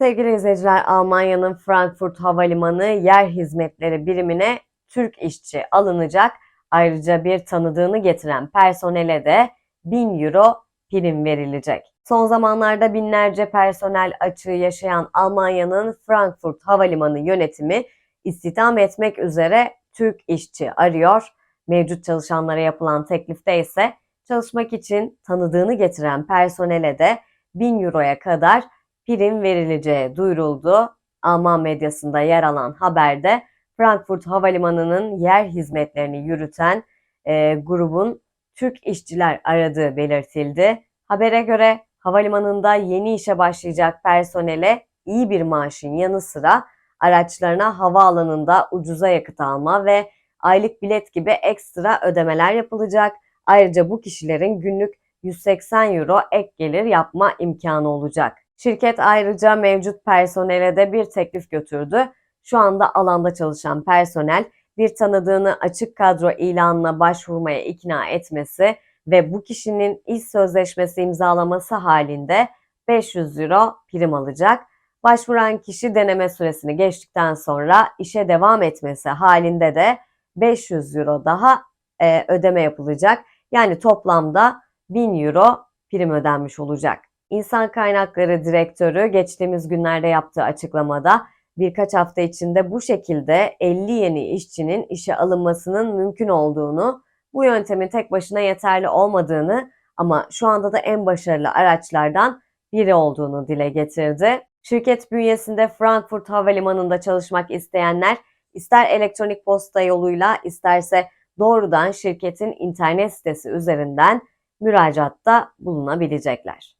Sevgili izleyiciler, Almanya'nın Frankfurt Havalimanı yer hizmetleri birimine Türk işçi alınacak. Ayrıca bir tanıdığını getiren personele de 1000 euro prim verilecek. Son zamanlarda binlerce personel açığı yaşayan Almanya'nın Frankfurt Havalimanı yönetimi istihdam etmek üzere Türk işçi arıyor. Mevcut çalışanlara yapılan teklifte ise çalışmak için tanıdığını getiren personele de 1000 euroya kadar prim verileceği duyuruldu. Alman medyasında yer alan haberde Frankfurt Havalimanı'nın yer hizmetlerini yürüten e, grubun Türk işçiler aradığı belirtildi. Habere göre havalimanında yeni işe başlayacak personele iyi bir maaşın yanı sıra araçlarına havaalanında ucuza yakıt alma ve aylık bilet gibi ekstra ödemeler yapılacak. Ayrıca bu kişilerin günlük 180 euro ek gelir yapma imkanı olacak. Şirket ayrıca mevcut personele de bir teklif götürdü. Şu anda alanda çalışan personel bir tanıdığını açık kadro ilanına başvurmaya ikna etmesi ve bu kişinin iş sözleşmesi imzalaması halinde 500 euro prim alacak. Başvuran kişi deneme süresini geçtikten sonra işe devam etmesi halinde de 500 euro daha e, ödeme yapılacak. Yani toplamda 1000 euro prim ödenmiş olacak. İnsan Kaynakları Direktörü geçtiğimiz günlerde yaptığı açıklamada birkaç hafta içinde bu şekilde 50 yeni işçinin işe alınmasının mümkün olduğunu, bu yöntemin tek başına yeterli olmadığını ama şu anda da en başarılı araçlardan biri olduğunu dile getirdi. Şirket bünyesinde Frankfurt Havalimanı'nda çalışmak isteyenler ister elektronik posta yoluyla isterse doğrudan şirketin internet sitesi üzerinden müracaatta bulunabilecekler.